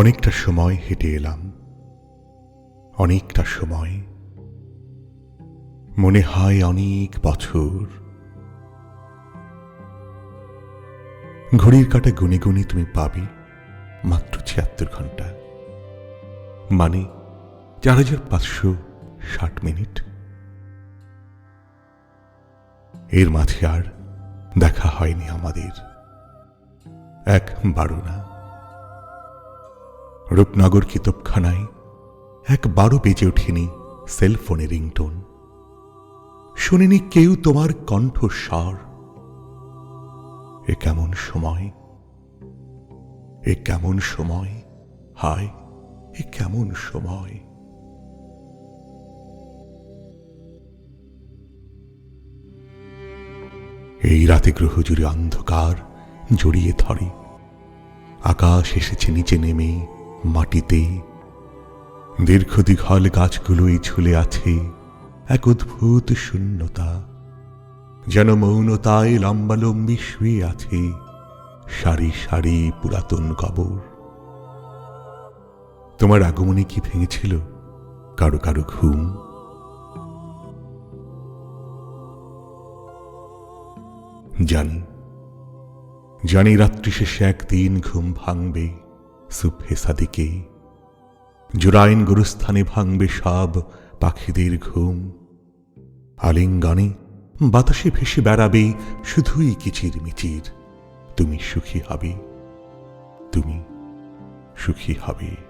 অনেকটা সময় হেঁটে এলাম। অনেকটা সময়। মনে হয় অনেক বছর। ঘড়ির কাটা গুনে গুনে তুমি পাবে মাত্র ছিয়াত্তর ঘণ্টা। মানে চার হাজার পাঁচশো ষাট মিনিট। এর মাঝে আর দেখা হয়নি আমাদের। একবারও না। রূপনগর কিতবখানায় একবারও বেজে ওঠেনি সেলফোনে রিংটোন। শুনিনি কেউ তোমার কণ্ঠস্বর। এ কেমন সময়? এ কেমন সময়? হায়, এ কেমন সময়? এই রাতে গ্রহ জুড়ে অন্ধকার জড়িয়ে ধরে। আকাশ এসেছে নিচে নেমে মাটিতে। দীর্ঘ দীঘল গাছগুলোই ঝুলে আছে এক অদ্ভুত শূন্যতা। যেন মৌনতায় লম্বালম্বি শুয়ে আছে সারি সারি পুরাতন কবর। তোমার আগমনে কি ভেঙেছিল? কারও কারও ঘুম? জানি জানি রাত্রি শেষে একদিন ঘুম ভাঙবে। সুফে সাদিকে জুরাইন গুরুস্থানে ভাঙবে সব পাখিদের ঘুম। আলিঙ্গনে বাতাসে ভেসে বেড়াবে শুধুই কিচির মিচির। তুমি সুখী হবে। তুমি সুখী হবে।